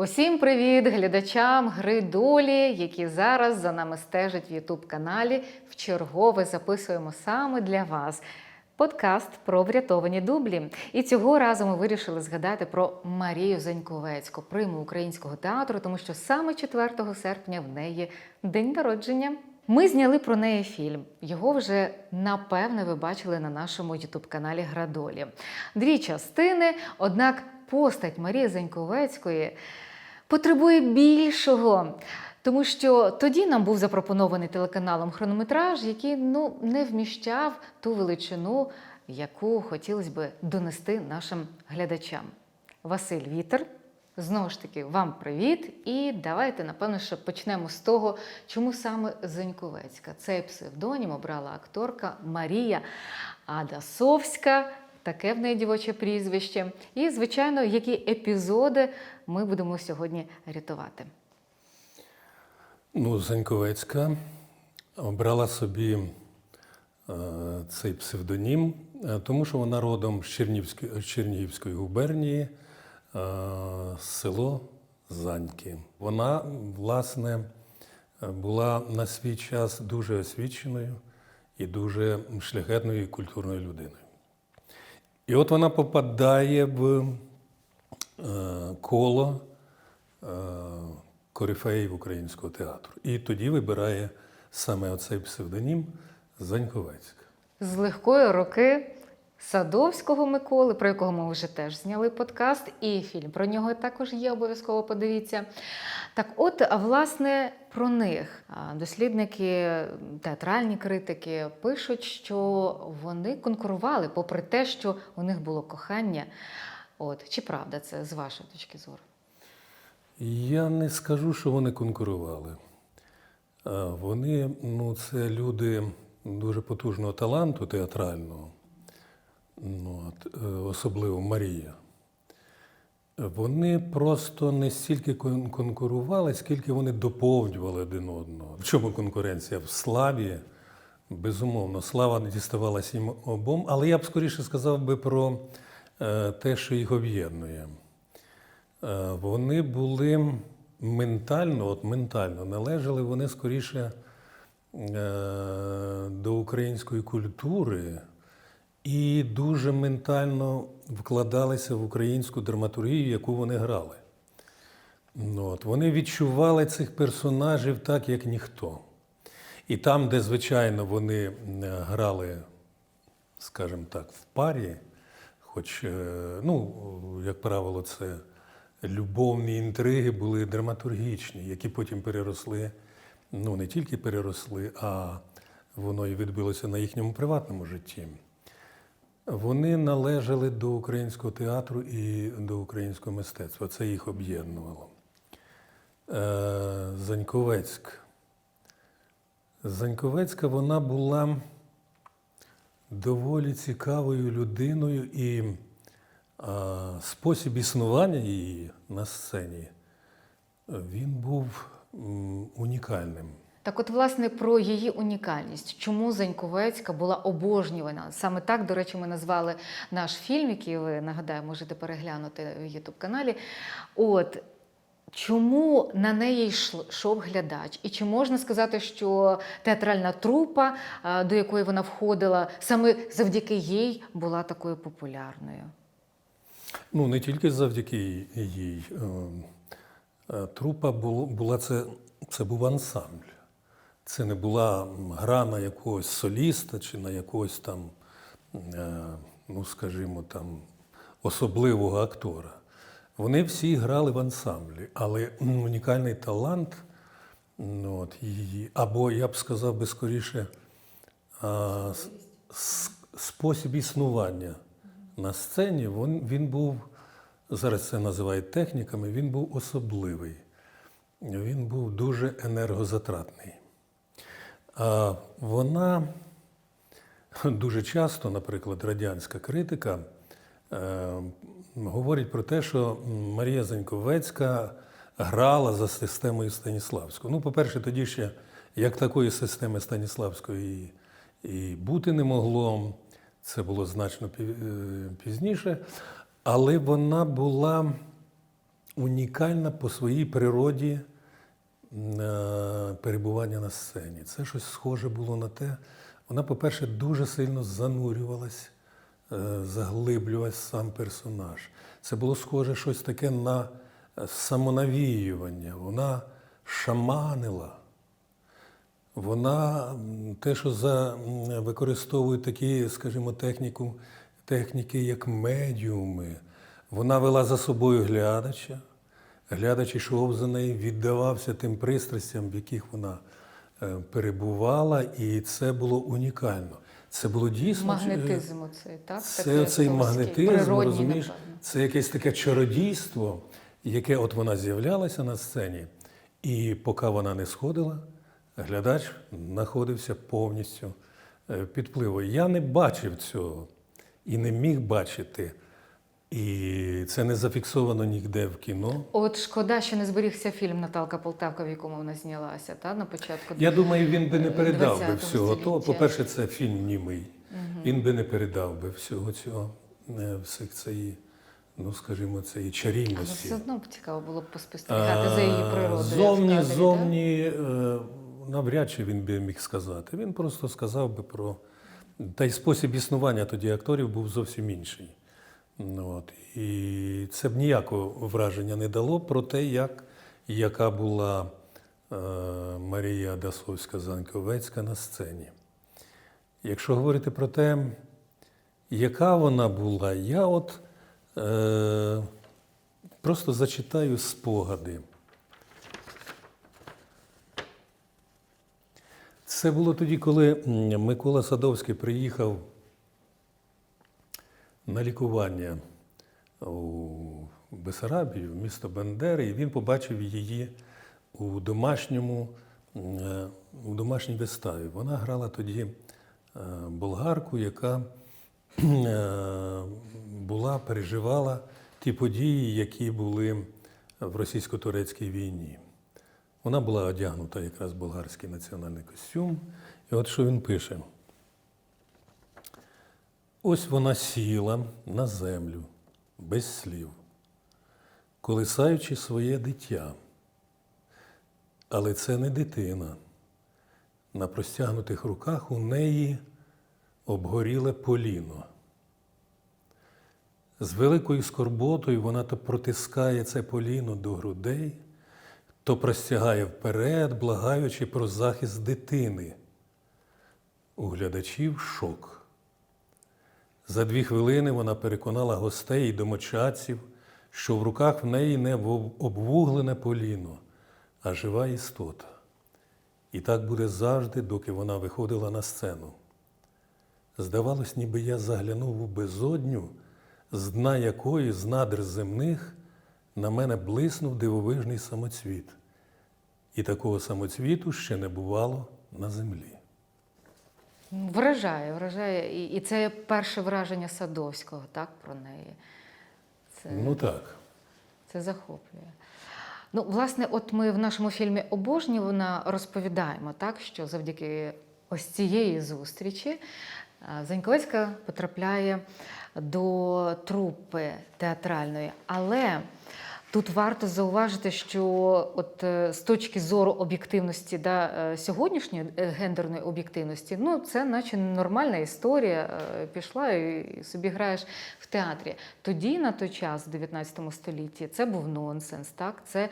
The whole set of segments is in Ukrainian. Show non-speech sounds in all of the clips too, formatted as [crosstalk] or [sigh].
Усім привіт глядачам гри долі, які зараз за нами стежать в Ютуб каналі. Вчергове записуємо саме для вас. Подкаст про врятовані дублі. І цього разу ми вирішили згадати про Марію Заньковецьку, приму українського театру, тому що саме 4 серпня в неї день народження. Ми зняли про неї фільм. Його вже напевне ви бачили на нашому ютуб-каналі Градолі. Дві частини, однак постать Марії Заньковецької потребує більшого. Тому що тоді нам був запропонований телеканалом хронометраж, який ну, не вміщав ту величину, яку хотілося би донести нашим глядачам. Василь Вітер, знову ж таки, вам привіт. І давайте, напевно, що почнемо з того, чому саме Заньковецька. Цей псевдонім обрала акторка Марія Адасовська. Таке в неї дівоче прізвище. І, звичайно, які епізоди ми будемо сьогодні рятувати. Ну, Заньковецька обрала собі е, цей псевдонім, е, тому що вона родом з Чернігівської, Чернігівської губернії, е, село Заньки. Вона, власне, була на свій час дуже освіченою і дуже шляхетною і культурною людиною. І от вона попадає в е, коло е, корифеїв українського театру. І тоді вибирає саме оцей псевдонім Заньковецька. З легкої роки Садовського Миколи, про якого ми вже теж зняли подкаст, і фільм про нього також є, обов'язково подивіться. Так, от, власне, про них дослідники, театральні критики пишуть, що вони конкурували, попри те, що у них було кохання. От, чи правда це з вашої точки зору? Я не скажу, що вони конкурували. Вони, ну, це люди дуже потужного таланту театрального, от, е, особливо Марія. Вони просто не стільки конкурували, скільки вони доповнювали один одного. В чому конкуренція? В славі, безумовно, слава не діставалася їм обом, але я б скоріше сказав би про е, те, що їх об'єднує. Е, Вони були ментально, от ментально належали вони скоріше до української культури і дуже ментально вкладалися в українську драматургію, яку вони грали. От, вони відчували цих персонажів так, як ніхто. І там, де, звичайно, вони е, грали, скажімо так, в парі, хоч, е, ну, як правило, це любовні інтриги були драматургічні, які потім переросли, ну не тільки переросли, а воно і відбилося на їхньому приватному житті. Вони належали до українського театру і до українського мистецтва. Це їх об'єднувало. Е, Заньковецьк. Заньковецька вона була доволі цікавою людиною і спосіб існування її на сцені е, він був унікальним. Так, от, власне, про її унікальність. Чому Заньковецька була обожнювана? Саме так, до речі, ми назвали наш фільм, який ви нагадаю, можете переглянути в Ютуб-каналі. От чому на неї йшов глядач? І чи можна сказати, що театральна трупа, до якої вона входила, саме завдяки їй була такою популярною? Ну, не тільки завдяки їй. Е, е, Трупа була це, це був ансамбль. Це не була гра на якогось соліста чи на якогось там, е, ну скажімо, там, особливого актора. Вони всі грали в ансамблі, але унікальний талант, ну, от, її, або я б сказав би скоріше, а, спосіб існування на сцені, він, він був, зараз це називають техніками, він був особливий. Він був дуже енергозатратний. Вона [laughs] дуже часто, наприклад, радянська критика е, говорить про те, що Марія Заньковецька грала за системою Станіславського. Ну, по-перше, тоді ще як такої системи Станіславської і, бути не могло. Це було значно е, пізніше, але вона була унікальна по своїй природі перебування на сцені. Це щось схоже було на те. Вона, по-перше, дуже сильно занурювалась, е, заглиблювалась сам персонаж. Це було схоже щось таке на е, самонавіювання. Вона шаманила. Вона те, що за, використовують такі, скажімо, техніку, техніки, як медіуми, вона вела за собою глядача. Глядач ішов за нею, віддавався тим пристрастям, в яких вона е, перебувала, і це було унікально. Це було дійсно е, Магнетизм оцей, так? це цей магнетизм, розумієш, напевно. це якесь таке чародійство, яке от вона з'являлася на сцені, і поки вона не сходила, глядач знаходився повністю е, під впливом. Я не бачив цього і не міг бачити. І це не зафіксовано ніде в кіно. От шкода, що не зберігся фільм Наталка Полтавка, в якому вона знялася, та на початку. Я думаю, він би не передав би всього того. По-перше, це фільм німий. Він би не передав би всього цього, е, всіх цієї, ну скажімо, цієї Але чарівності. все одно б цікаво було б поспостерігати за її природою. Зовні, кадрі, зовні е, навряд чи він би міг сказати. Він просто сказав би про. Та й спосіб існування тоді акторів був зовсім інший. Ну, От. І це б ніякого враження не дало про те, як, яка була е, Марія Дасовська Заньковецька на сцені. Якщо говорити про те, яка вона була, я от е, просто зачитаю спогади. Це було тоді, коли Микола Садовський приїхав на лікування у Бесарабію, в місто Бендери, і він побачив її у домашньому, е, у домашній виставі. Вона грала тоді е, болгарку, яка е, була, переживала ті події, які були в російсько-турецькій війні. Вона була одягнута якраз в болгарський національний костюм. І от що він пише. Ось вона сіла на землю без слів, колисаючи своє дитя. Але це не дитина. На простягнутих руках у неї обгоріле поліно. З великою скорботою вона то протискає це поліно до грудей, то простягає вперед, благаючи про захист дитини. У глядачів шок. За дві хвилини вона переконала гостей і домочадців, що в руках в неї не обвуглене поліно, а жива істота. І так буде завжди, доки вона виходила на сцену. Здавалось, ніби я заглянув у безодню, з дна якої, з надр земних, на мене блиснув дивовижний самоцвіт. І такого самоцвіту ще не бувало на землі. Вражає, вражає. І, і це перше враження Садовського, так, про неї. Це, Ну так. це захоплює. Ну, власне, от ми в нашому фільмі Обожнювана розповідаємо, так, що завдяки ось цієї зустрічі Заньковецька потрапляє до трупи театральної. Але тут варто зауважити, що от е, з точки зору об'єктивності да, е, сьогоднішньої е, гендерної об'єктивності, ну це наче нормальна історія. Пішла і собі граєш в театрі. Тоді, на той час, в 19 столітті, це був нонсенс, так? це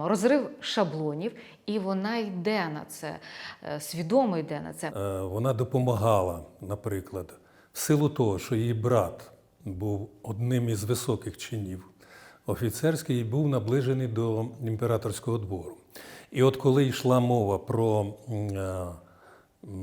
розрив шаблонів, і вона йде на це, свідомо йде на це. Вона допомагала, наприклад, в силу того, що її брат був одним із високих чинів офіцерський і був наближений до імператорського двору. І от коли йшла мова про е,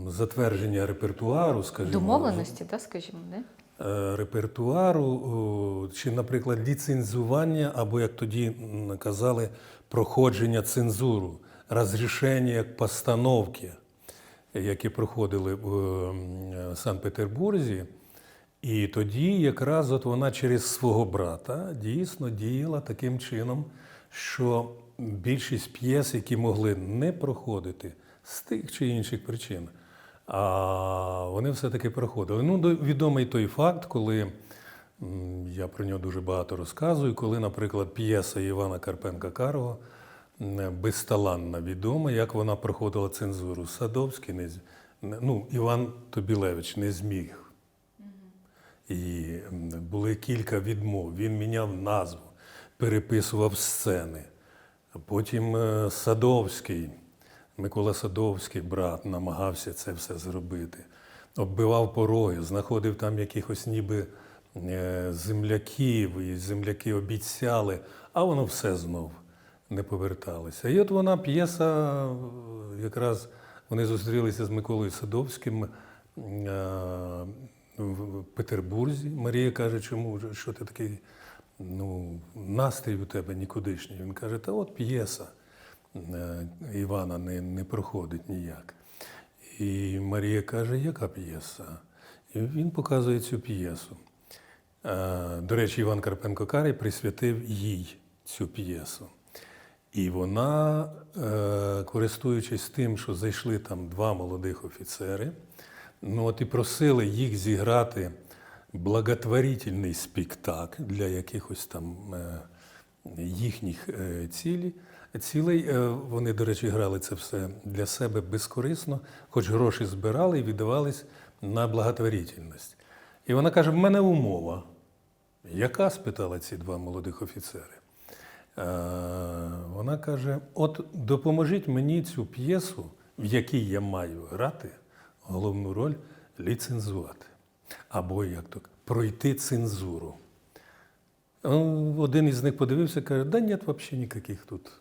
затвердження репертуару, скажімо, Домовленості, так, скажімо, не? е, репертуару, чи, наприклад, ліцензування, або, як тоді казали, проходження цензуру, розрішення як постановки, які проходили в Санкт-Петербурзі. І тоді якраз от вона через свого брата дійсно діяла таким чином, що більшість п'єс, які могли не проходити з тих чи інших причин, а вони все-таки проходили. Ну, відомий той факт, коли Я про нього дуже багато розказую. Коли, наприклад, п'єса Івана Карпенка Карого м, безталанна відома, як вона проходила цензуру. Садовський не- ну, Іван Тобілевич не зміг. І були кілька відмов. Він міняв назву, переписував сцени. Потім е, Садовський, Микола Садовський, брат, намагався це все зробити. Оббивав пороги, знаходив там якихось ніби е, земляків, і земляки обіцяли, а воно все знов не поверталося. І от вона п'єса, е, якраз вони зустрілися з Миколою Садовським в Петербурзі. Марія каже, чому що ти такий ну, настрій у тебе нікудишній. Він каже, та от п'єса е, Івана не, не проходить ніяк. І Марія каже, яка п'єса? І він показує цю п'єсу. Е, До речі, Іван Карпенко Карий присвятив їй цю п'єсу. І вона, е, користуючись тим, що зайшли там два молодих офіцери, ну от і просили їх зіграти благотворительний спектакль для якихось там е, їхніх е. Цілей е, вони, до речі, грали це все для себе безкорисно, хоч гроші збирали і віддавались на благотворительність. І вона каже: в мене умова. Яка? спитали ці два молодих офіцери. Е, Вона каже: от допоможіть мені цю п'єсу, в якій я маю грати, головну роль ліцензувати. Або як то пройти цензуру. Е, Один із них подивився і каже, да нет взагалі ніяких тут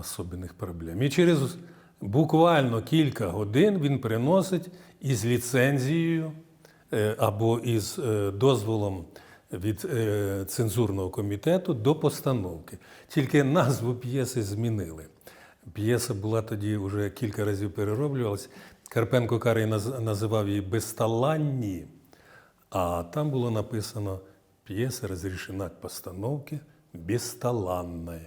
особливих проблем. І через буквально кілька годин він приносить із ліцензією е, або із е, дозволом від е, цензурного комітету до постановки. Тільки назву п'єси змінили. П'єса була тоді вже кілька разів перероблювалась. Карпенко Карий називав її безталанні, а там було написано п'єса розрішена к постановці безталанна.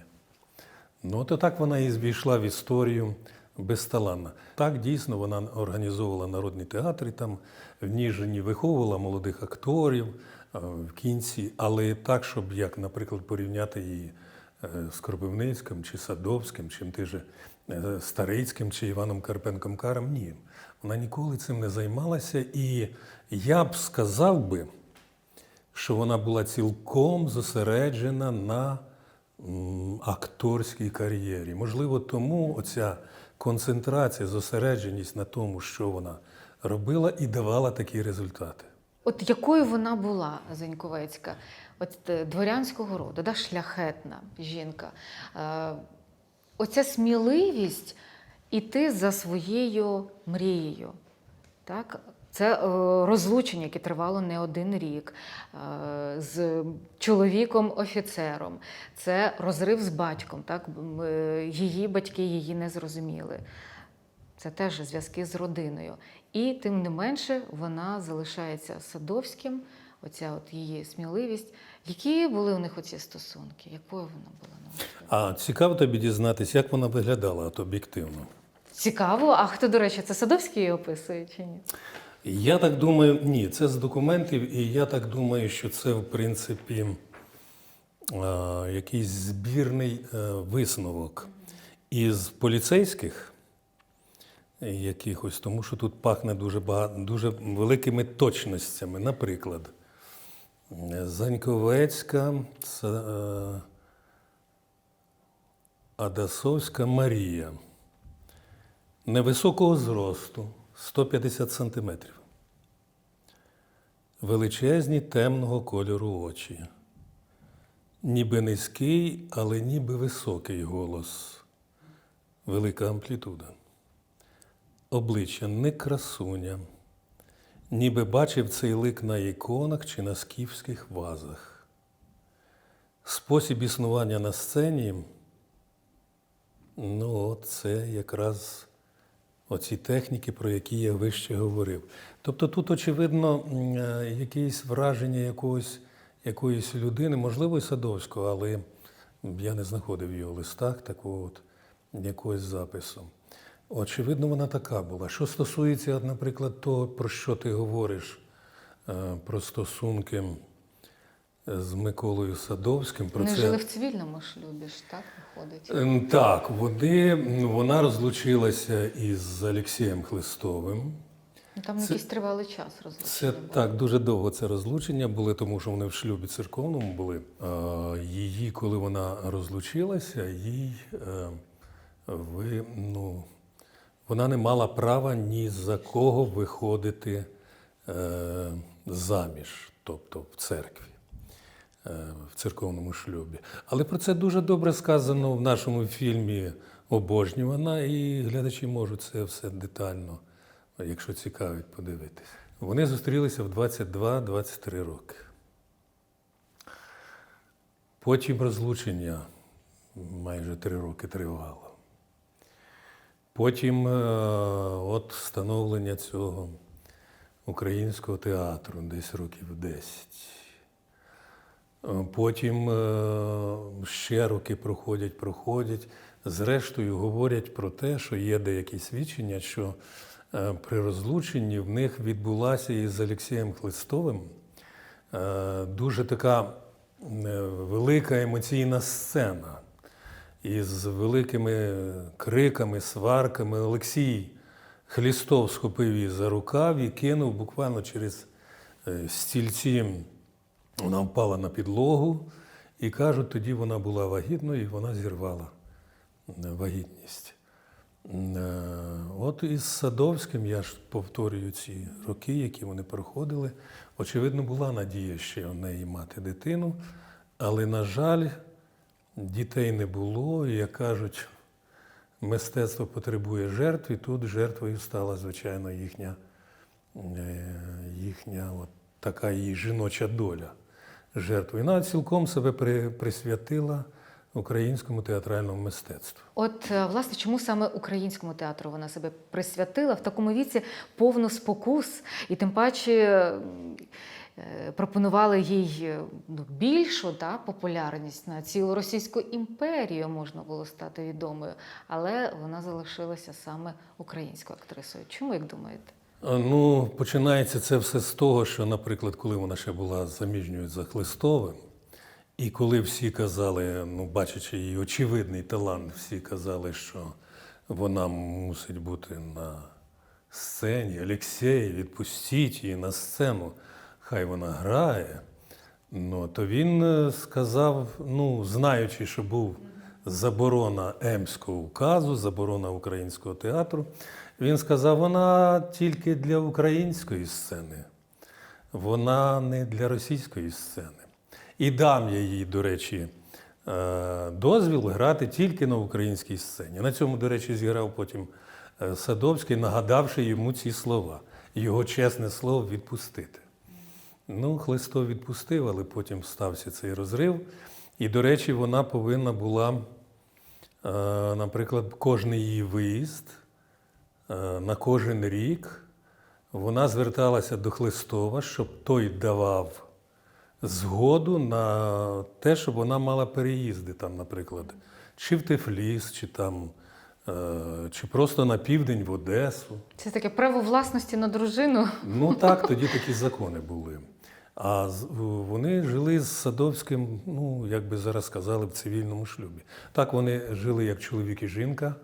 Ну, то так вона і звійшла в історію безталанна. Так дійсно вона організовувала народні театри там в Ніжині, виховувала молодих акторів в кінці, але так, щоб як, наприклад, порівняти її е, з Кропивницьким чи Садовським, чи тим же Старицьким чи Іваном Карпенком Каром, ні. Вона ніколи цим не займалася, і я б сказав би, що вона була цілком зосереджена на акторській кар'єрі. Можливо, тому оця концентрація, зосередженість на тому, що вона робила, і давала такі результати. От якою вона була Зеньковецька? От е, дворянського роду, да, шляхетна жінка. Оця сміливість іти за своєю мрією. Так? Це е, розлучення, яке тривало не один рік е, з чоловіком-офіцером. Це розрив з батьком. Так? Е, Її батьки її не зрозуміли. Це теж зв'язки з родиною. І тим не менше вона залишається садовським, оця от її сміливість. Які були у них оці стосунки? Якою вона була на? А цікаво тобі дізнатися, як вона виглядала от об'єктивно. Цікаво, а хто, до речі, це Садовський її описує чи ні? Я так думаю, ні, це з документів, і я так думаю, що це, в принципі, е, якийсь збірний е, висновок із поліцейських якихось, тому що тут пахне дуже багато, дуже великими точностями. Наприклад, Заньковецька, це, е, Адасовська Марія невисокого зросту 150 сантиметрів. Величезні темного кольору очі. Ніби низький, але ніби високий голос. Велика амплітуда. Обличчя не красуня, ніби бачив цей лик на іконах чи на скіфських вазах. Спосіб існування на сцені Ну, це якраз оці техніки, про які я вище говорив. Тобто тут, очевидно, е, якесь враження якогось, якоїсь людини, можливо, і Садовського, але я не знаходив в його листах такого от якогось запису. Очевидно, вона така була. Що стосується, наприклад, того, про що ти говориш, е, про стосунки з Миколою Садовським. Про Вони це жили в цивільному шлюбі ж, так виходить? Ем, Так, вони, вона розлучилася із Олексієм Хлистовим. Ну, Там це- якийсь тривалий час Це було. так дуже довго це розлучення були, тому що вони в шлюбі церковному були. Е, Її, коли вона розлучилася, їй е, ви, ну, вона не мала права ні за кого виходити е, заміж, тобто в церкві. е, В церковному шлюбі. Але про це дуже добре сказано в нашому фільмі Обожнювана, і глядачі можуть це все детально, якщо цікавить, подивитись. Вони зустрілися в 22-23 роки. Потім розлучення майже три роки тривало. Потім е, от встановлення цього українського театру десь років 10. Е, Потім е, ще роки проходять, проходять. Зрештою, говорять про те, що є деякі свідчення, що при розлученні в них відбулася із Олексієм Хлистовим дуже така велика емоційна сцена із великими криками, сварками. Олексій Хлістов схопив її за рукав і кинув буквально через е, стільці. Вона впала на підлогу, і кажуть, тоді вона була вагітною, і вона зірвала е, вагітність. Е, От із Садовським, я ж повторюю ці роки, які вони проходили. Очевидно, була надія ще у неї мати дитину, але, на жаль, дітей не було, і як кажуть, мистецтво потребує жертв, і тут жертвою стала, звичайно, їхня, е, їхня от така її жіноча доля жертвою. Вона цілком себе при- присвятила українському театральному мистецтву. От е, власне, чому саме українському театру вона себе присвятила в такому віці повно спокус, і тим паче пропонували їй е, ну, більшу да, популярність на цілу Російську імперію можна було стати відомою, але вона залишилася саме українською актрисою. Чому як думаєте? Ну, починається це все з того, що, наприклад, коли вона ще була заміжньою за Хлистовим, і коли всі казали, ну, бачачи її очевидний талант, всі казали, що вона мусить бути на сцені. Олексій, відпустіть її на сцену, хай вона грає. Ну, то він е, сказав, ну, знаючи, що був заборона Емського указу, заборона українського театру, він сказав, вона тільки для української сцени, вона не для російської сцени. І дам я їй, до речі, е, дозвіл грати тільки на українській сцені. На цьому, до речі, зіграв потім е, Садовський, нагадавши йому ці слова, його чесне слово відпустити. Ну, Хлистов відпустив, але потім стався цей розрив. І, до речі, вона повинна була, е, наприклад, кожний її виїзд е, на кожен рік вона зверталася до Хлистова, щоб той давав згоду на те, щоб вона мала переїзди, там, наприклад, чи в Тифліс, чи там, е, чи просто на південь в Одесу. Це таке право власності на дружину. Ну так, [laughs] тоді такі закони були. А вони жили з Садовським, ну, як би зараз сказали, в цивільному шлюбі. Так, вони жили як чоловік і жінка,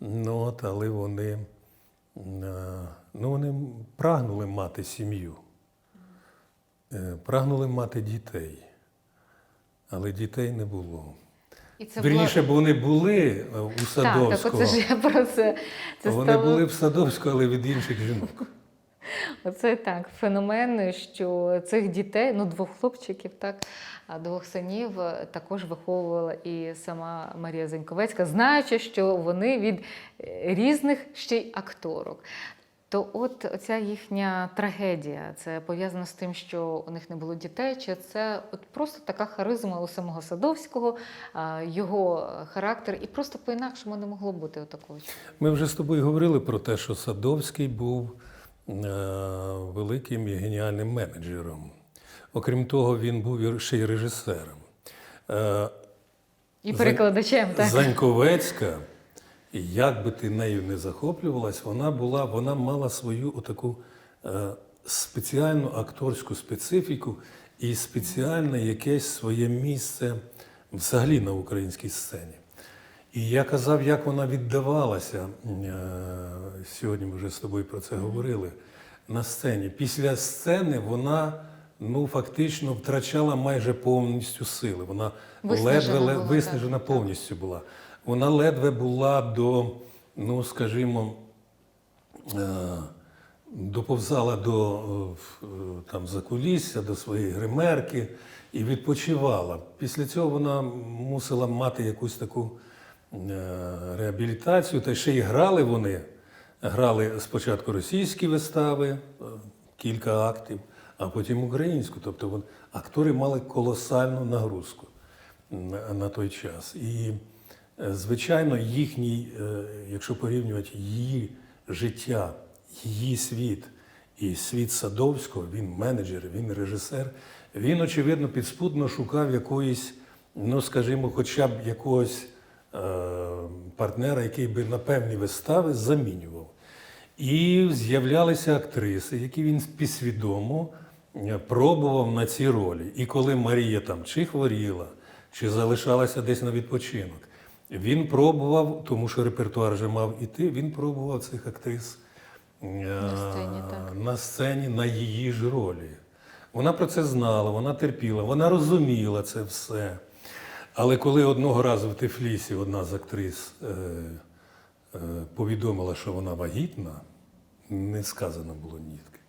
ну, от, але вони, е, ну, вони прагнули мати сім'ю, Е, прагнули мати дітей, але дітей не було. І це Вірніше, бо вони були е, у Так, так, оце ж я про це. Це вони стало... були в Садовського, але від інших жінок. Оце так, феномен, що цих дітей, ну двох хлопчиків, так, двох синів е, також виховувала і сама Марія Зеньковецька, знаючи, що вони від е, різних ще й акторок. То от ця їхня трагедія, це пов'язано з тим, що у них не було дітей, чи це от просто така харизма у самого Садовського, його характер, і просто по-інакшому не могло бути у такого. Ми вже з тобою говорили про те, що Садовський був е, великим і геніальним менеджером. Окрім того, він був ще й режисером. Е, І перекладачем, так. Заньковецька, як би ти нею не захоплювалась, вона була, вона мала свою отаку е, спеціальну акторську специфіку, і спеціальне якесь своє місце взагалі на українській сцені. І я казав, як вона віддавалася. е, Сьогодні ми вже з тобою про це говорили на сцені. Після сцени вона ну, фактично втрачала майже повністю сили. Вона Виснажена ледве була, виснажена так, повністю була. Вона ледве була до, ну скажімо, е, доповзала до е, там, закулісся, до своєї гримерки і відпочивала. Після цього вона мусила мати якусь таку реабілітацію, та ще й грали вони. Грали спочатку російські вистави, е, кілька актів, а потім українську. Тобто вон- актори мали колосальну нагрузку на, той час. І, е, звичайно, їхній, е, якщо порівнювати її життя, її світ і світ Садовського, він менеджер, він режисер, він, очевидно, підспудно шукав якоїсь, ну, скажімо, хоча б якогось е, партнера, який би на певні вистави замінював. І з'являлися актриси, які він підсвідомо е, пробував на ці ролі. І коли Марія там чи хворіла, чи залишалася десь на відпочинок, він пробував, тому що репертуар вже мав іти, він пробував цих актрис е, На сцені, так. на сцені на її ж ролі. Вона про це знала, вона терпіла, вона розуміла це все. Але коли одного разу в Тифлісі одна з актрис е, е, повідомила, що вона вагітна, не сказано було нітки,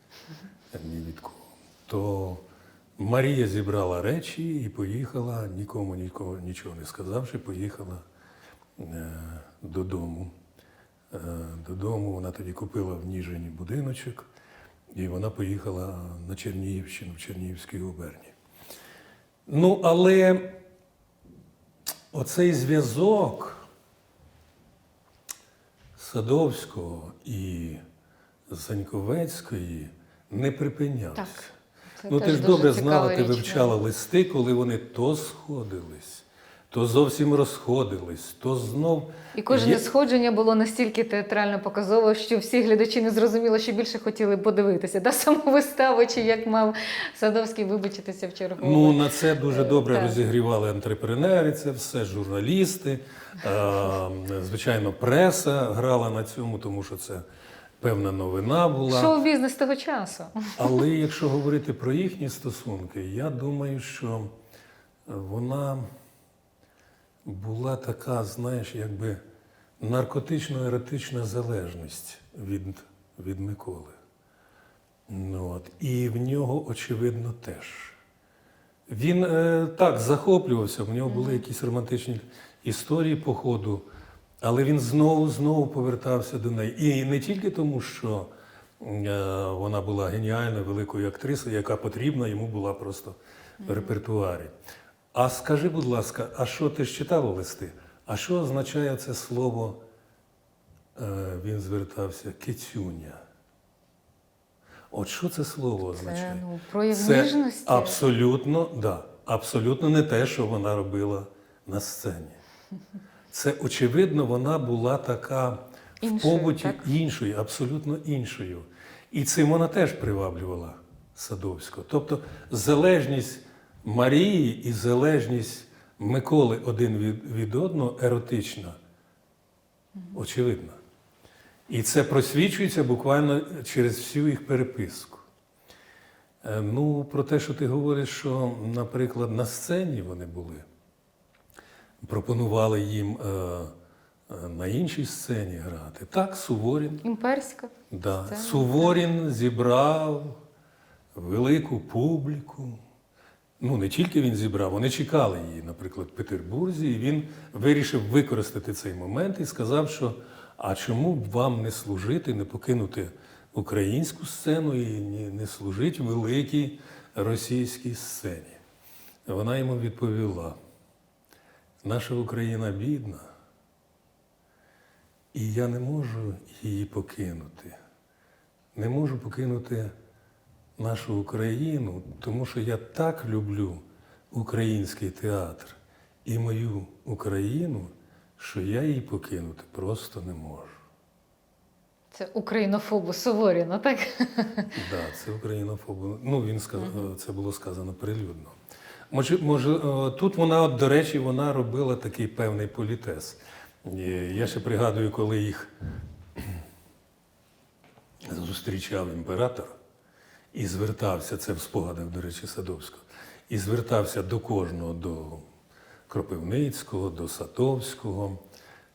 ні від кого. То Марія зібрала речі і поїхала, нікому нікого нічого не сказавши, поїхала е, додому. Е, додому вона тоді купила в Ніжині будиночок, і вона поїхала на Чернігівщину, в Чернігівській губернії. Ну, але оцей зв'язок Садовського і Заньковецької не припинявся. Так. Це Ну, ти ж добре знала, ти вивчала листи, коли вони то сходились, то зовсім розходились, то знов. І кожне Є- сходження було настільки театрально показово, що всі глядачі не зрозуміли, що більше хотіли подивитися. Да, саму виставу, чи як мав Садовський вибачитися в чергове. Ну, на це дуже добре Так. розігрівали антрепренери, це все, журналісти. Е, звичайно, преса грала на цьому, тому що це певна новина була. Шоу-бізнес того часу. Але якщо говорити про їхні стосунки, я думаю, що вона була така, знаєш, якби наркотично-еротична залежність від, від Миколи. Ну, от. І в нього, очевидно, теж. Він е, так захоплювався, в нього були якісь романтичні історії по ходу, але він знову знову повертався до неї. І не тільки тому, що е, вона була геніальною великою актрисою, яка потрібна йому була просто в репертуарі. А скажи, будь ласка, а що ти ж читала листи? А що означає це слово? Е, він звертався кицюня. От що це слово означає? Це ну, прояв Це ніжності. абсолютно, да, абсолютно не те, що вона робила на сцені. Це, очевидно, вона була така в побуті так? іншою, абсолютно іншою. І цим вона теж приваблювала Садовського. Тобто залежність Марії і залежність Миколи один від, від одного еротична. Очевидно. І це просвічується буквально через всю їх переписку. Е, Ну, про те, що ти говориш, що, наприклад, на сцені вони були, пропонували їм е, е, на іншій сцені грати. Так, Суворін. Імперська. Да. Сцена, Суворін зібрав велику публіку. Ну, не тільки він зібрав, вони чекали її, наприклад, в Петербурзі, і він вирішив використати цей момент і сказав, що а чому б вам не служити, не покинути українську сцену і не служити великій російській сцені. Вона йому відповіла: наша Україна бідна, і я не можу її покинути. Не можу покинути нашу Україну, тому що я так люблю український театр і мою Україну, що я її покинути просто не можу. Це українофобу Суворіна, так? [laughs] Да, це українофобу. Ну, він сказав, це було сказано прилюдно. Може, може, е, тут вона, от, до речі, вона робила такий певний політез. Я ще пригадую, коли їх [clears throat] зустрічав імператор і звертався, це в спогадах, до речі, Садовського, і звертався до кожного, до Кропивницького, до Садовського.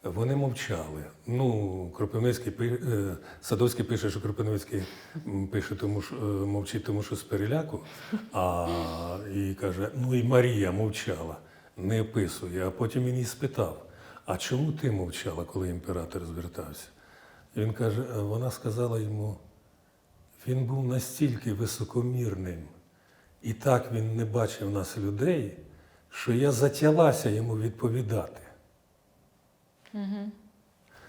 Вони мовчали. Ну, Кропивницький пи- е, Садовський пише, що Кропивницький пише, тому що е, мовчить, тому що з переляку. А і каже: ну і Марія мовчала, не описує. А потім він її спитав: а чому ти мовчала, коли імператор звертався? Він каже: «Е, вона сказала йому, він був настільки високомірним, і так він не бачив нас людей, що я затялася йому відповідати.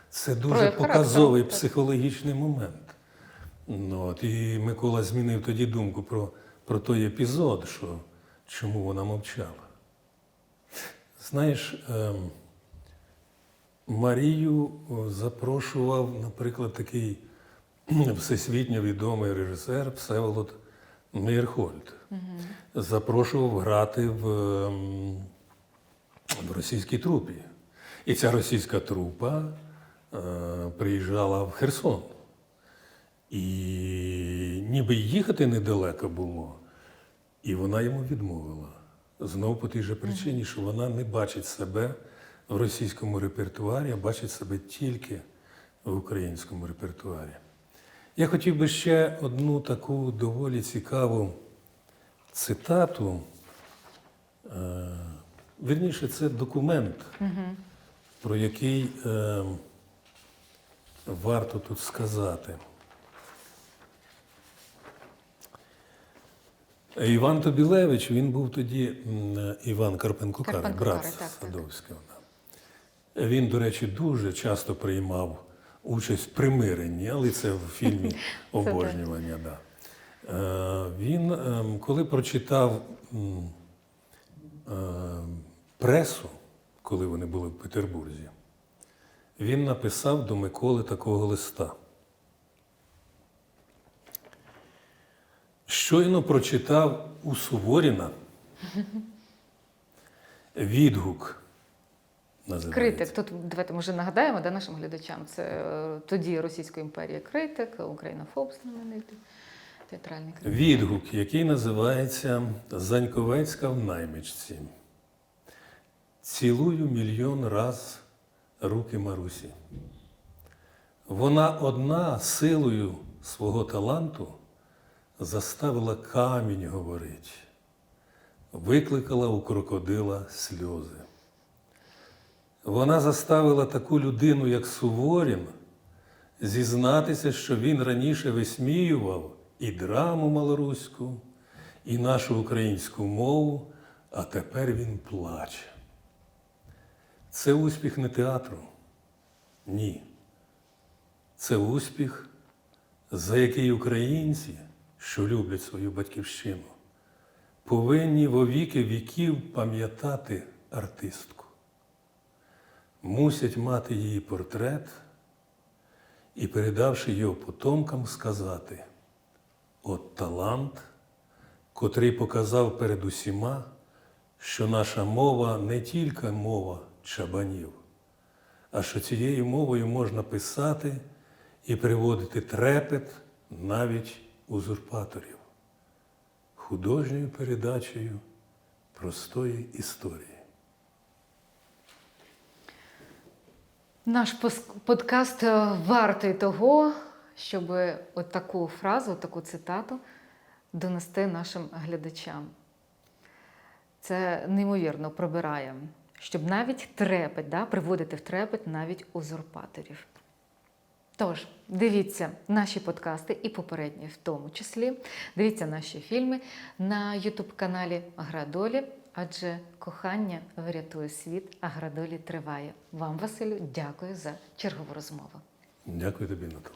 Це дуже Прояв показовий характеру, так. психологічний момент. Ну, от, і Микола змінив тоді думку про, про той епізод, що чому вона мовчала. Знаєш, ем, Марію запрошував, наприклад, такий всесвітньо відомий режисер Всеволод Мейерхольд. Запрошував грати в, ем, в російській трупі. І ця російська трупа е, приїжджала в Херсон. І ніби їхати недалеко було, і вона йому відмовила. Знову по тій же причині, що вона не бачить себе в російському репертуарі, а бачить себе тільки в українському репертуарі. Я хотів би ще одну таку доволі цікаву цитату. Е, Вірніше, це документ, про який е, варто тут сказати. Іван Тобілевич, він був тоді Іван Карпенко Карий, Карпенко брат. Садовського. Він, до речі, дуже часто приймав участь в примиренні, але це в фільмі [laughs] обожнювання. Да. Е, Він, ем, коли прочитав е, пресу, коли вони були в Петербурзі, він написав до Миколи такого листа. Щойно прочитав у Суворіна [laughs] відгук. Називається. Критик. Тут давайте може нагадаємо да, нашим глядачам. Це е, тоді Російської імперії критик, українофоб знаменитий, театральний критик. Відгук, який називається Заньковецька в наймичці. Цілую мільйон раз руки Марусі. Вона одна силою свого таланту заставила камінь говорить, викликала у крокодила сльози. Вона заставила таку людину, як Суворін, зізнатися, що він раніше висміював і драму малоруську, і нашу українську мову, а тепер він плаче. Це успіх не театру? Ні. Це успіх, за який українці, що люблять свою батьківщину, повинні вовіки віків пам'ятати артистку. Мусять мати її портрет і, передавши його потомкам, сказати: от талант, котрий показав перед усіма, що наша мова не тільки мова чабанів, а що цією мовою можна писати і приводити трепет навіть узурпаторів, художньою передачею простої історії. Наш подкаст е, вартий того, щоб от таку фразу, таку цитату донести нашим глядачам. Це неймовірно пробирає, щоб навіть трепет, да, приводити в трепет навіть узурпаторів. Тож, дивіться наші подкасти і попередні в тому числі. Дивіться наші фільми на Ютуб-каналі Гра долі, адже кохання врятує світ, а градолі триває. Вам, Василю, дякую за чергову розмову. Дякую тобі, Натал.